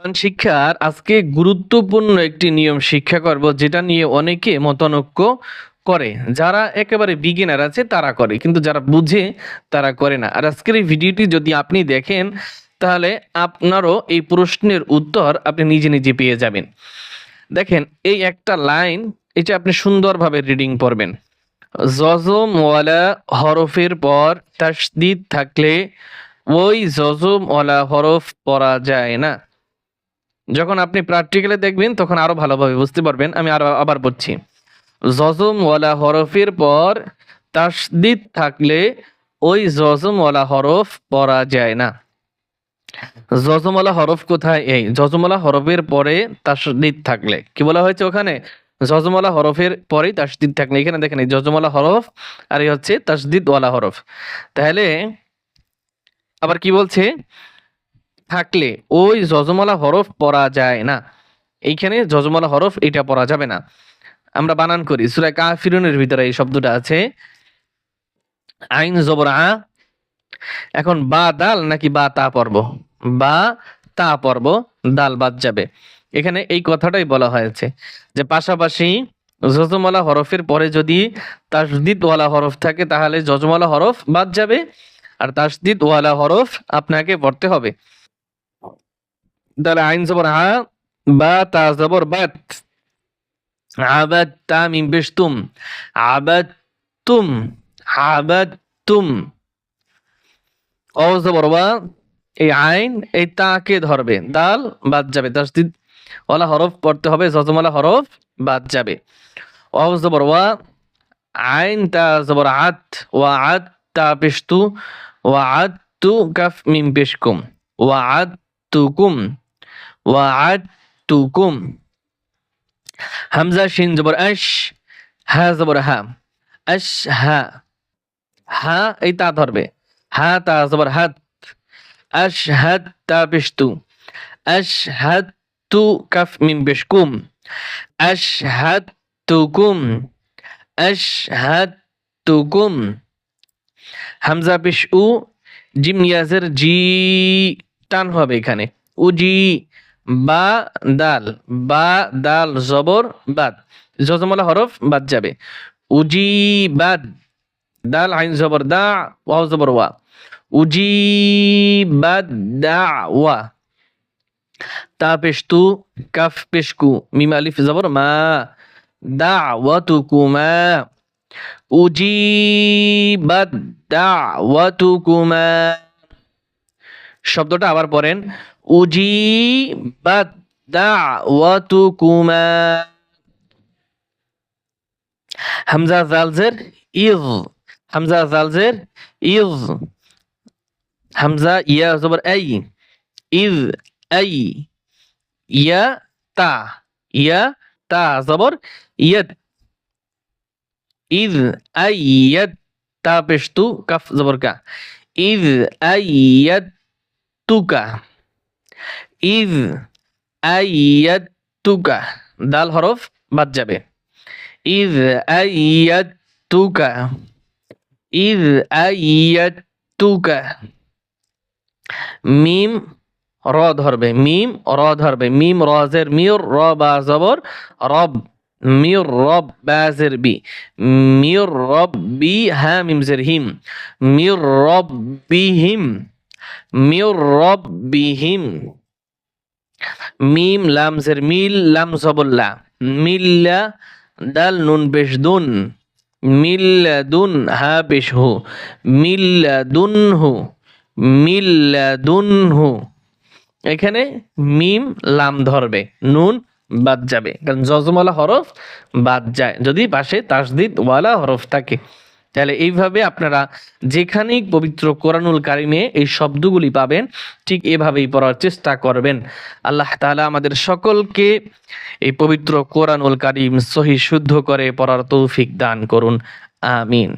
কোরআন শিক্ষার আজকে গুরুত্বপূর্ণ একটি নিয়ম শিক্ষা করব, যেটা নিয়ে অনেকে মতানৈক্য করে। যারা একেবারে বিগিনার আছে, তারা করে, কিন্তু যারা বুঝে, তারা করে না। আর আজকের এই ভিডিওটি যদি আপনি দেখেন, তাহলে আপনারও এই প্রশ্নের উত্তর আপনি নিজে নিজে পেয়ে যাবেন। দেখেন, এই একটা লাইন, এটা আপনি সুন্দরভাবে রিডিং পড়বেন। জজম ওয়ালা হরফের পর তাসদিদ থাকলে, ওই জজম ওয়ালা হরফ পড়া যায় না। যখন আপনি প্র্যাকটিক্যালে দেখবেন, তখন আরও ভালোভাবে বুঝতে পারবেন। আমি আরও আবার বলছি। জজম ওয়ালা হরফের পর তাসদিদ থাকলে ওই জজম ওয়ালা হরফ পড়া যায় না। জজমওয়ালা হরফ কোথায়? এই জজমওয়ালা হরফের পরে তাসদিদ থাকলে। কি বলা হয়েছে ওখানে? জজমওয়ালা হরফের পরেই তাসদিদ থাকলে। এখানে দেখেন, এই জজমওয়ালা হরফ আর এই হচ্ছে তাসদিদ ওয়ালা হরফ। তাহলে আবার কি বলছে? থাকলে ওই জজমওয়ালা হরফ পড়া যায় না। এইখানে জজমওয়ালা হরফ এটা পড়া যাবে না। আমরা বানান করি। সূরা কাফিরুনের ভিতরে এই শব্দটা আছে। আইন জবর আ। এখন বা দাল নাকি বা তা পর্ব বা তা পর্ব দাল বাদ যাবে। এখানে এই কথাটাই বলা হয়েছে যে পাশাপাশি জজমালা হরফের পরে যদি তাসদিদ ওয়ালা হরফ থাকে তাহলে জজমালা হরফ বাদ যাবে। আর তাসদিদ ওয়ালা হরফ আপনাকে পড়তে হবে। তাহলে আইন জবর আ বা তা জবর বাত আবাদ তা মিম পেশ তুম আবাদ তুম আবাদ তুম ওয়া এই আইন এই তাকে ধরবে। দাল বাদ যাবে। ওয়ালা হরফ পড়তে হবে। জজমালা হরফ বাদ যাবে। অজবর ওয়া। আইন তা জবর আত। ওয়া আত তা পেশতু। ওয়া আত তু কাফ মিম পেশকুম। ওয়া আত তুকুম ওয়া আত তুকুম হামজা শিন জবর আশ হা জবর হা আশ হা হা এই তা ধরবে হা তা জবর হাত আশহাদ তা পেশতু আশহাদ তু কাফ মিম পেশকুম আশহাদ তুকুম আশহাদ তুকুম হামজা পেশ উ জিম ইয়াজের জি টান হবে এখানে উজি বা দাল বা দাল জবর, বাদ। জজমলা হরফ বাদ যাবে। উজি বাদ দাল আইন জবর দা, ওয়াও জবর ওয়া। উজিবাদ দাওয়া তা পেশতু, কাফ পেশকু, মিম আলিফ জবর মা। উজি দা ওয়া দাওয়াতুকুমা উজিবাদ দাওয়াতুকুমা শব্দটা আবার পড়েন। উজিবাদ দাওয়াতুকুমা হামজা জালজের ইজ হামজা জালজের ইজ হামজা ইয়া জবর আই ইজ আই ইয়া তা ইয়া তা জবর ইয়াত ইজ আই ইয়াত তা পেশতু কাফ জবর কা ইজ আই ইয়াত তুকা ইজ আই ইয়াত তুকা দাল হরফ বাদ যাবে। ইজ আই ইয়াত তুকা ইজ আই ইয়াত তুকা মিম র ধরবে, মিম র ধরবে, মিম রজের মির র বা জবর, রব মির রব, বাজের বি মির রব, বি, হা, মিমজের হিম মির রব বিহিম মির রব বিহিম মিম লামজের মিল, লাম, জবল্লা। মিল্লা দাল, নুন পেশ দুন। মিল্লাদুন হা পেশ হু। মিল্লাদুন হু। মিল্লাদুনহু এখানে মিম, লাম ধরবে। নুন, বাদ যাবে। কারণ জজমওয়ালা হরফ বাদ যায়। যদি পাশে তাসদিদ, ওয়ালা হরফ থাকে। তাহলে এইভাবে আপনারা যেখানেই পবিত্র কোরআনুল কারিমে এই শব্দগুলি পাবেন, ঠিক এভাবেই পড়ার চেষ্টা করবেন। আল্লাহ তাহলে আমাদের সকলকে এই পবিত্র কোরআনুল কারিম সহি শুদ্ধ করে পড়ার তৌফিক দান করুন। আমিন।